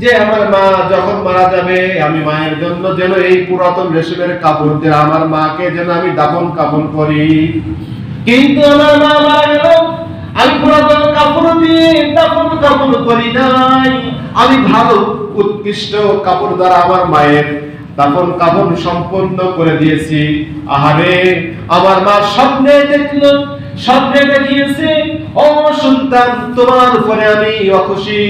যে আমার মা যখন মারা যাবে, আমি মায়ের জন্য যেন এই পুরাতন রেশমের কাপড় দিয়ে, আমার মাকে যেন আমি দাফন কাফন করি। কিন্তু আমার মা মারা গেল, আমি পুরাতন কাপড় দিয়ে দাফন কাফন করি নাই। আমি ভালো, উৎকৃষ্ট কাপড় দ্বারা আমার মায়ের দাফন কাফন সম্পন্ন করে দিয়েছি। আহারে, আমার মা স্বপ্নে দেখল স্বপ্নে দেখিয়েছে ও সন্তান, তোমার উপরে আমি অখুশি।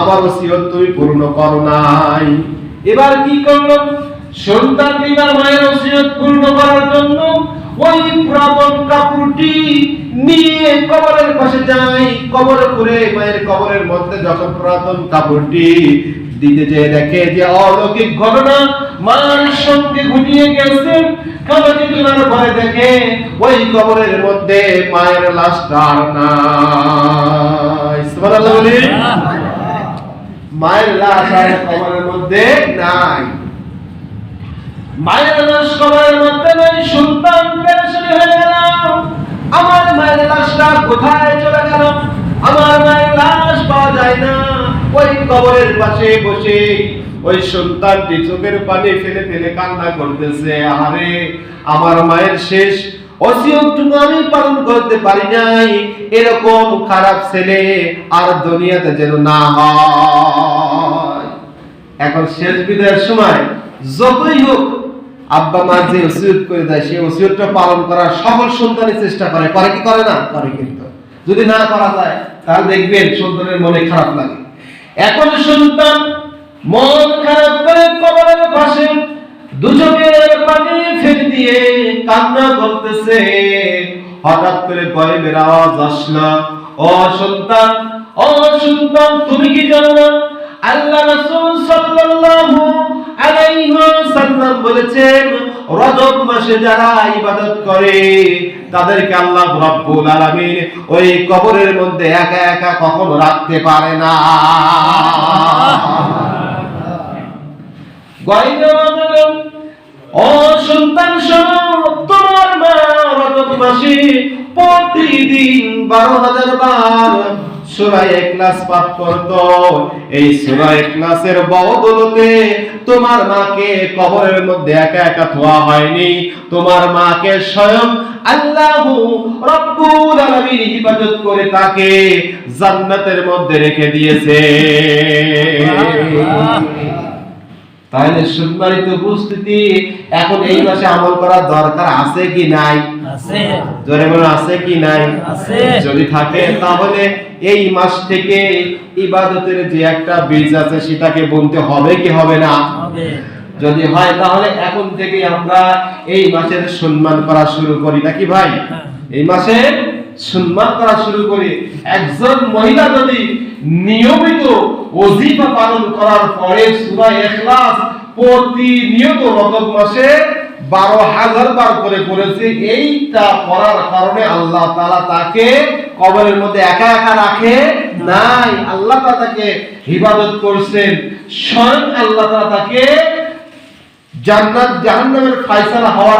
আমার ওসিয়ত তুমি পূর্ণ করো নাই। এবার কি করল? সন্তান এবার মায়ের ওসিয়ত পূর্ণ করার জন্য ওই পুরাতন কাপড়টি নিয়ে কবরের পাশে যাই কবর করে মায়ের কবরের মধ্যে যখন পুরাতন কাপড়টি দিতে যে দেখে যে অলৌকিক ঘটনা মার সঙ্গে ঘটিয়ে গেছে। দেখে, ওই কবরের মধ্যে মায়ের নাই। সুবহানাল্লাহ বলি। মায়ের লাশ আর কবরের মধ্যে নাই। মায়ের লাশ কবরের মধ্যে নাই পেরেশানি হয়ে গেল। আমার মায়ের লাশটা কোথায় চলে গেল? আমার মায়ের লাশ পাওয়া যায় না। ওই কবরের পাশে বসে ওই সন্তানটি চোখের পানি ফেলে ফেলে কান্না করতেছে আরে আমার মায়ের শেষ অসিয়তটুকু আমি পালন করতে পারি নাই। এরকম খারাপ ছেলে আর দুনিয়াতে যেন না হয়। এখন শেষ বিদায়ের সময় যতই হোক আব্বা মা যে ওসিয়ত করে দেয় সেই ওসিয়তটা পালন করার সকল সন্তানই চেষ্টা করে। করে কি করে না? করে কিন্তু। যদি না করা যায় তাহলে দেখবেন সন্তানের মনে খারাপ লাগে। এখন সন্তান, মন খারাপ করে কবরের পাশে পানি ফেলে দিয়ে কান্না করতেছে। হঠাৎ করে গয়েবের আওয়াজ আসলো। ও সন্তান ও সন্তান, তুমি কি জানো না আল্লাহ রাসূল সাল্লাল্লাহু আলাইহি ওয়াসাল্লাম বলেছেন রজব মাসে যারা ইবাদত করে, তাদেরকে আল্লাহ রাব্বুল আলামিন ওই কবরের মধ্যে একা একা কখনো রাখতে পারে না। প্রতিদিন বারো হাজার বার একলাস পাঠ করত। এই বদলতে তোমার মাকে কবরের মধ্যে একা একা থোয়া হয়নি। তোমার মাকে স্বয়ং আল্লাহু রব্বুল আলামিন হিফাজত করে তাকে জান্নাতের মধ্যে রেখে দিয়েছে। তাহলে সম্মানিত উপস্থিতি এখন এই মাসে আমল করার দরকার আছে কি নাই? আছে। জোরে বলে আছে কি নাই? আছে। যদি থাকে তাহলে এই মাস থেকে ইবাদতের যে একটা বীজ আছে সেটাকে বলতে হবে কি হবে না? যদি হয় তাহলে এখন থেকে আমরা এই মাসের সম্মান করা শুরু করি নাকি ভাই? হ্যাঁ। এই মাসে সম্মান করা শুরু করি। একজন মহিলা যদি নিয়মিত ওজিফা পালন করার পরে সূরা ইখলাস প্রতিনিয়ত রজব মাসে বারো হাজার বার করে করেছে এইটা করার কারণে আল্লাহ তাআলা তাকে কবরের মধ্যে একা একা রাখে নাই। আল্লাহ তাকে হিবাদত করছেন। স্বয়ং আল্লাহ তাকে জান্নাত জাহান্নামের ফায়সালা হওয়ার